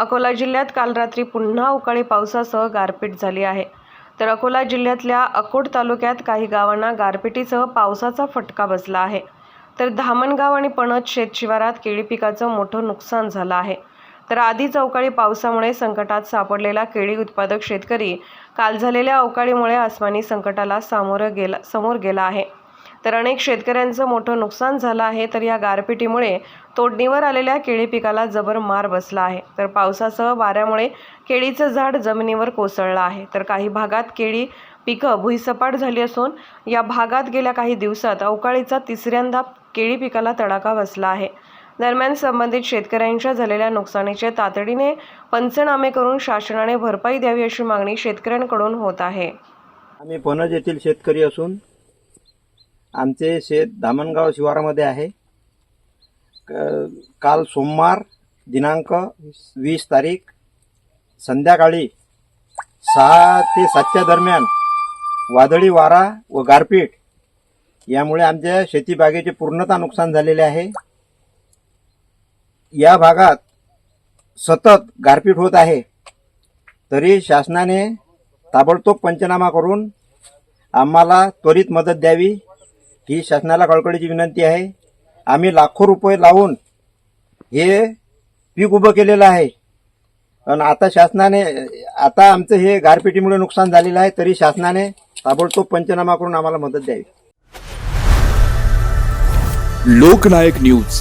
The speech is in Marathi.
अकोला जिल्ह्यात काल रात्री पुन्हा अवकाळी पावसासह गारपीट झाली आहे. तर अकोला जिल्ह्यातल्या अकोट तालुक्यात काही गावांना गारपिटीसह पावसाचा फटका बसला आहे. तर धामणगाव आणि पणत शेतशिवारात केळी पिकाचं मोठं नुकसान झालं आहे. तर आधीच अवकाळी पावसामुळे संकटात सापडलेला केळी उत्पादक शेतकरी काल झालेल्या अवकाळीमुळे आसमानी संकटाला सामोरं गेला समोर गेला आहे. तर अनेक शेतकऱ्यांचं मोठं नुकसान झालं आहे तर या गारपिटीमुळे तोडणीवर आलेल्या केळी पिकाला जबर मार बसला आहे. तर पावसासह वाऱ्यामुळे केळीचं झाड जमिनीवर कोसळलं आहे. तर काही भागात केळी पिकं भुईसपाट झाली असून या भागात गेल्या काही दिवसात अवकाळीचा तिसऱ्यांदा केळी पिकाला तडाखा बसला आहे. दरम्यान संबंधित शेतकऱ्यांच्या झालेल्या नुकसानीचे तातडीने पंचनामे करून शासनाने भरपाई द्यावी अशी मागणी शेतकऱ्यांकडून होत आहे. आम्ही पणज येथील शेतकरी असून आमचे शेत धामणगाव शिवारामध्ये आहे. क- काल सोमवार दिनांक वीस तारीख संध्याकाळी सहा ते सातच्या दरम्यान वादळी वारा व गारपीट यामुळे आमच्या शेतीबागेचे पूर्णतः नुकसान झालेले आहे. या भागात सतत गारपीट होत आहे. तरी शासनाने ताबडतोब पंचनामा करून आम्हाला त्वरित मदत द्यावी. ही शासनाला कळकळीची विनंती आहे. आम्ही लाखो रुपये लावून हे पीक उभं केलेलं आहे. पण आता शासनाने आता आमचं हे गारपिटीमुळे नुकसान झालेलं आहे तरी शासनाने ताबडतोब पंचनामा करून आम्हाला मदत द्यावी. लोकनायक न्यूज.